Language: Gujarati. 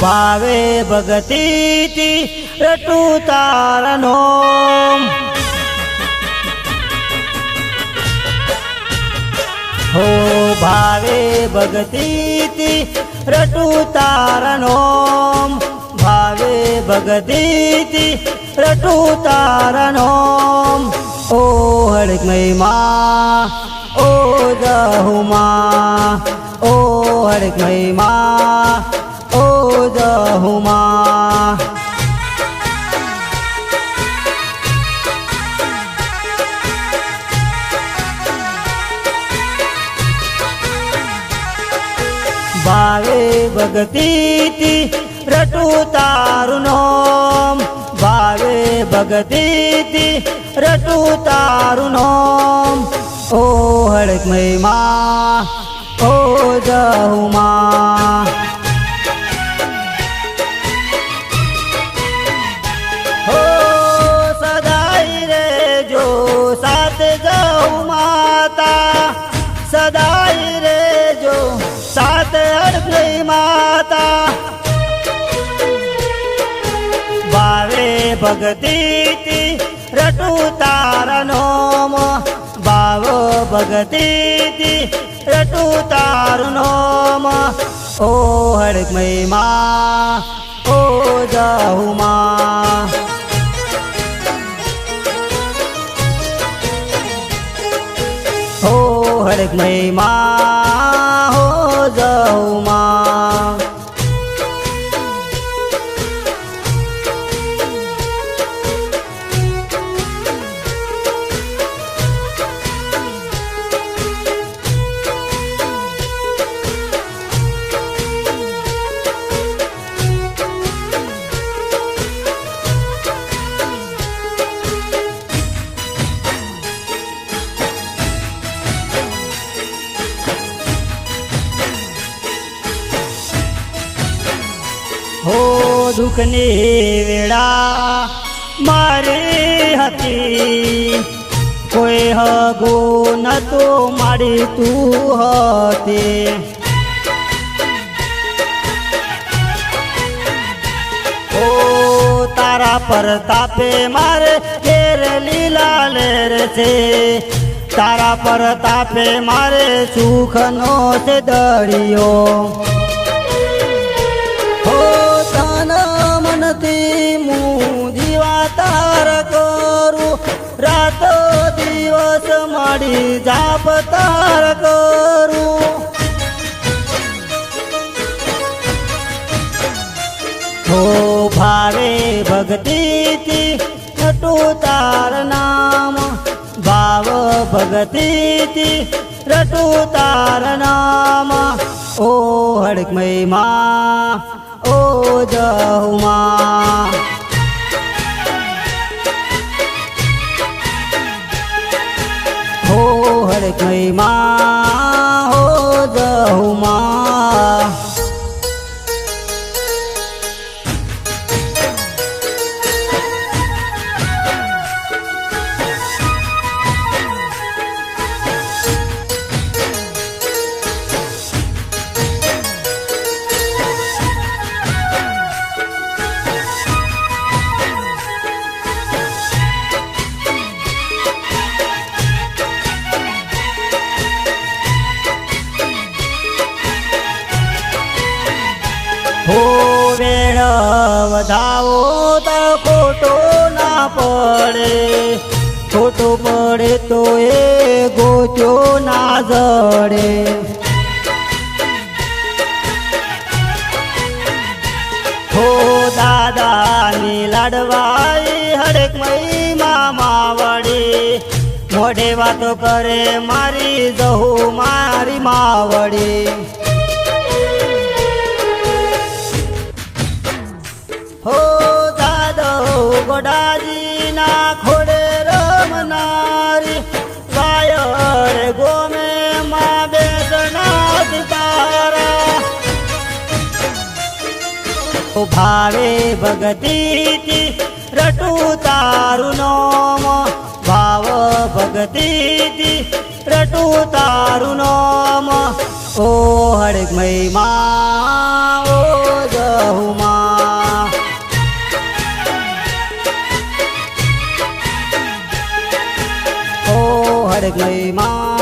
ભાવે ભગતી રટુ તારનો. હો ભાવે ભગતી રટુ તારનો. ભાવે ભગતી રટુ તારનો. ઓ હડક મહિમા ઓ દહુમા, ઓ હડક મહિમા ઓ દહુમા ભાવે ભગતી રટુ તારું નોમ. ભાવે ભગતી રટુ તારું નોમ. ઓ હળક મહિમા ઓ જહુમા. ભાવે ભગતીથી રટુ તારનો નોમ. ભાવ ભગતીથી રટુ તારનો ઓ હરક મહિમા ઓ જાહુમા. ઓ હરક મહિમા હો જાહુમા. દુઃખની વેળા મારી હતી. કોઈ હગો ન તો મારી તું હતી. ઓ તારા પર તાપે મારે ઘેર લીલા લેર છે. તારા પર તાપે મારે સુખનો છે દરિયો. માડી જાપ તાર કરું. હો ભાવે ભક્તિથી રટું તાર નામ. ભાવ ભગતીથી રટું તાર નામ. ઓ હડક મહિમા ઓ જહુમા. હડક વેણ વધાવો તો ખોટો ના પડે. ખોટો પડે તો એ ગોચો ના જડે. હો દાદાની લાડવાઈ હરેક મઈ મામા વડી મોઢે વાતો કરે મારી જહુ મારી માવડી. ગોડાજી ના ખોડે રમનારી વાયર ગોમે માં બેસનાથ તારા ભાવે ભગતી રટુ તારું નોમ. ભાવ ભગતી રટુ તારું નોમ. ઓ હડક મહિમા હડક નહીં માં